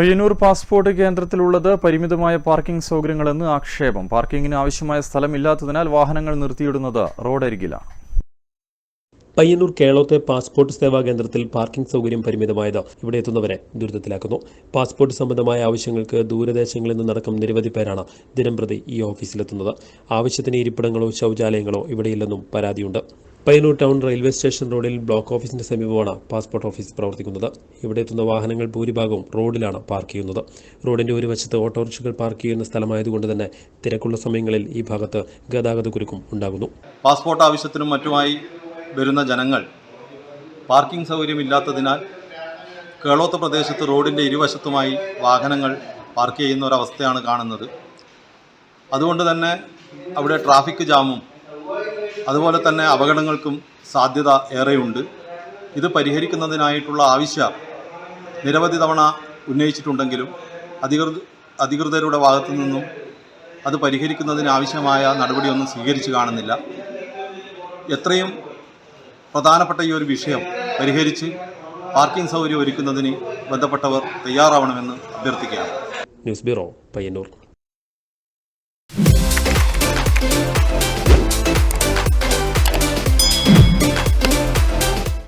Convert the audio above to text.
Payyanur passport കേന്ദ്രത്തിലുള്ളത് പരിമിതമായ parking സൗകര്യങ്ങളെന്ന് ആക്ഷേപം. പാർക്കിങ്ങിന് ആവശ്യമായ സ്ഥലം സ്ഥലമില്ലാത്തതിനാൽ വാഹനങ്ങൾ നിർത്തിയിടുന്നത് റോഡരികിലാണ്. പയ്യന്നൂർ കേളോത്തെ പാസ്പോർട്ട് സേവാ കേന്ദ്രത്തിൽ പാർക്കിംഗ് സൗകര്യം പരിമിതമായത് ഇവിടെ എത്തുന്നവരെ ദുരിതത്തിലാക്കുന്നു. പാസ്പോർട്ട് സംബന്ധമായ ആവശ്യങ്ങൾക്ക് ദൂരദേശങ്ങളിൽ നിന്നടക്കം നിരവധി പേരാണ് ദിനംപ്രതി ഈ ഓഫീസിലെത്തുന്നത്. ആവശ്യത്തിന് ഇരിപ്പിടങ്ങളോ ശൗചാലയങ്ങളോ ഇവിടെയില്ലെന്നും പരാതിയുണ്ട്. പയ്യന്നൂർ ടൗൺ റെയിൽവേ സ്റ്റേഷൻ റോഡിൽ ബ്ലോക്ക് ഓഫീസിന്റെ സമീപമാണ് പാസ്പോർട്ട് ഓഫീസ് പ്രവർത്തിക്കുന്നത്. ഇവിടെ എത്തുന്ന വാഹനങ്ങൾ ഭൂരിഭാഗവും റോഡിലാണ് പാർക്ക് ചെയ്യുന്നത്. റോഡിന്റെ ഒരു വശത്ത് ഓട്ടോറിക്ഷകൾ പാർക്ക് ചെയ്യുന്ന സ്ഥലമായതുകൊണ്ട് തന്നെ തിരക്കുള്ള സമയങ്ങളിൽ ഈ ഭാഗത്ത് ഗതാഗത കുരുക്കും ഉണ്ടാകുന്നു. പാസ്പോർട്ട് ആവശ്യത്തിനും മറ്റുമായി വരുന്ന ജനങ്ങൾ പാർക്കിംഗ് സൗകര്യമില്ലാത്തതിനാൽ കേളോത്ത് പ്രദേശത്ത് റോഡിന്റെ ഇരുവശത്തുമായി വാഹനങ്ങൾ പാർക്ക് ചെയ്യുന്ന ഒരവസ്ഥയാണ് കാണുന്നത്. അതുകൊണ്ട് തന്നെ അവിടെ ട്രാഫിക് ജാമും അതുപോലെ തന്നെ അപകടങ്ങൾക്കും സാധ്യത ഏറെയുണ്ട്. ഇത് പരിഹരിക്കുന്നതിനായിട്ടുള്ള ആവശ്യം നിരവധി തവണ ഉന്നയിച്ചിട്ടുണ്ടെങ്കിലും അധികൃത അധികൃതരുടെ ഭാഗത്തു നിന്നും അത് പരിഹരിക്കുന്നതിനാവശ്യമായ നടപടിയൊന്നും സ്വീകരിച്ചു കാണുന്നില്ല. എത്രയും പ്രധാനപ്പെട്ട ഈ ഒരു വിഷയം പരിഹരിച്ച് പാർക്കിംഗ് സൗകര്യം ഒരുക്കുന്നതിന് ബന്ധപ്പെട്ടവർ തയ്യാറാവണമെന്ന് അഭ്യർത്ഥിക്കുകയാണ്. News bureau Payyanur.